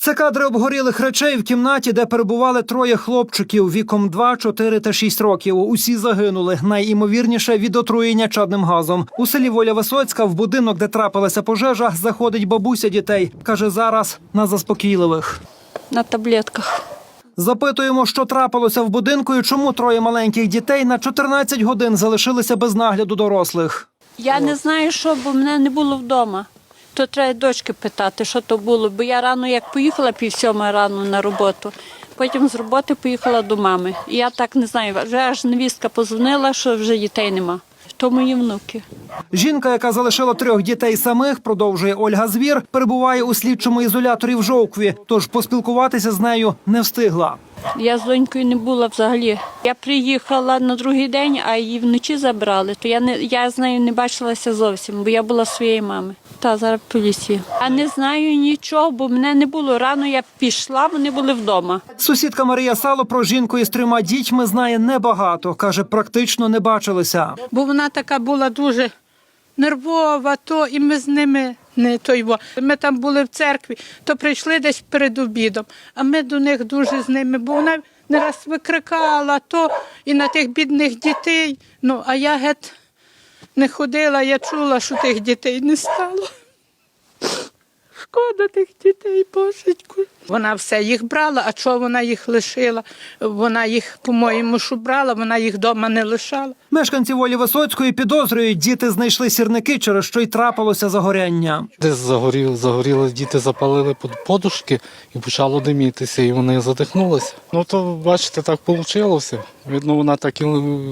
Це кадри обгорілих речей в кімнаті, де перебували троє хлопчиків віком 2, 4 та 6 років. Усі загинули. Найімовірніше від отруєння чадним газом. У селі Воля Висоцька в будинок, де трапилася пожежа, заходить бабуся дітей. каже зараз на заспокійливих. на таблетках. Запитуємо, що трапилося в будинку і чому троє маленьких дітей на 14 годин залишилися без нагляду дорослих. Я не знаю, що, бо мене не було вдома. То треба дочки питати, що то було. Бо я рано як поїхала пів сьомої рано на роботу, потім з роботи поїхала до мами. І я так не знаю, вже аж невістка позвонила, що вже дітей нема. То мої внуки. Жінка, яка залишила трьох дітей самих, продовжує Ольга Звір, перебуває у слідчому ізоляторі в Жовкві, тож поспілкуватися з нею не встигла. Я з донькою не була взагалі. Я приїхала на другий день, а її вночі забрали. То я не я з нею не бачилася зовсім, бо я була своєї мами. Та зараз в поліції. А не знаю нічого, бо мене не було. Рано я пішла, вони були вдома. Сусідка Марія Сало про жінку із трьома дітьми знає небагато. каже, практично не бачилися. бо вона така була дуже нервова, то і ми з ними не той. Ми там були в церкві, то прийшли десь перед обідом, а ми до них дуже з ними, бо вона не раз викрикала то і на тих бідних дітей. Ну, а я геть не ходила, я чула, що тих дітей не стало. Шкода тих дітей, божечку. Вона все їх брала, а чого вона їх лишила? Вона їх, по-моєму, що брала, вона їх вдома не лишала. Мешканці волі Висоцької підозрюють, діти знайшли сірники, через що й трапилося загоряння. Десь загоріли, загоріли, діти запалили подушки і почало димітися, і вони задихнулися. Ну то бачите, так вийшло. Видно, вона так і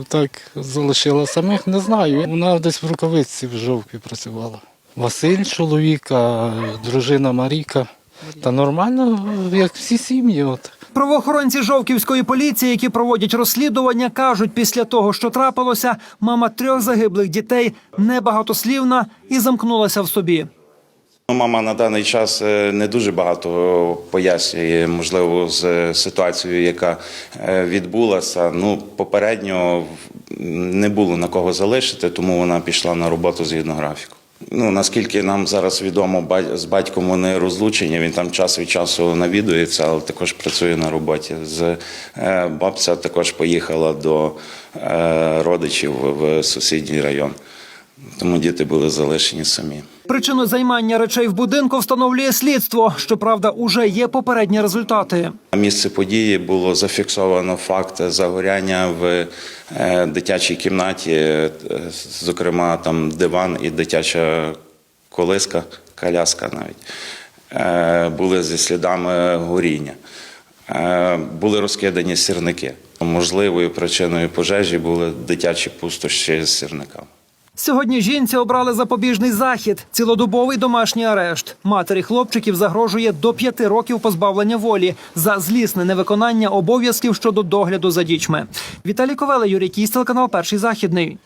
так залишила самих, не знаю. Вона десь в рукавиці в жовкві працювала. Василь, чоловік, а дружина Маріка. Та нормально, як всі сім'ї. От. Правоохоронці Жовківської поліції, які проводять розслідування, кажуть, після того, що трапилося, мама трьох загиблих дітей небагатослівна і замкнулася в собі. Ну, Мама на даний час е, не дуже багато пояснює, можливо, з ситуацією, яка е, відбулася. Ну, попередньо не було на кого залишити, тому вона пішла на роботу згідно графіку. Ну, наскільки нам зараз відомо, з батьком вони розлучені, він там час від часу навідується, але також працює на роботі. З е, бабця також поїхала до е, родичів в сусідній район, тому діти були залишені самі. Причину займання речей в будинку встановлює слідство. Щоправда, уже є попередні результати. На місці події було зафіксовано факт загоряння в е, дитячій кімнаті, е, зокрема там диван і дитяча колиска, коляска навіть е, були зі слідами горіння. Були розкидані сірники. Можливою причиною пожежі були дитячі пустощі з сірниками. Сьогодні жінці обрали запобіжний захід цілодобовий домашній арешт. Матері хлопчиків загрожує до п'яти років позбавлення волі за злісне невиконання обов'язків щодо догляду за дітьми. Віталій Ковеле, Юрій Кість, телеканал Перший західний.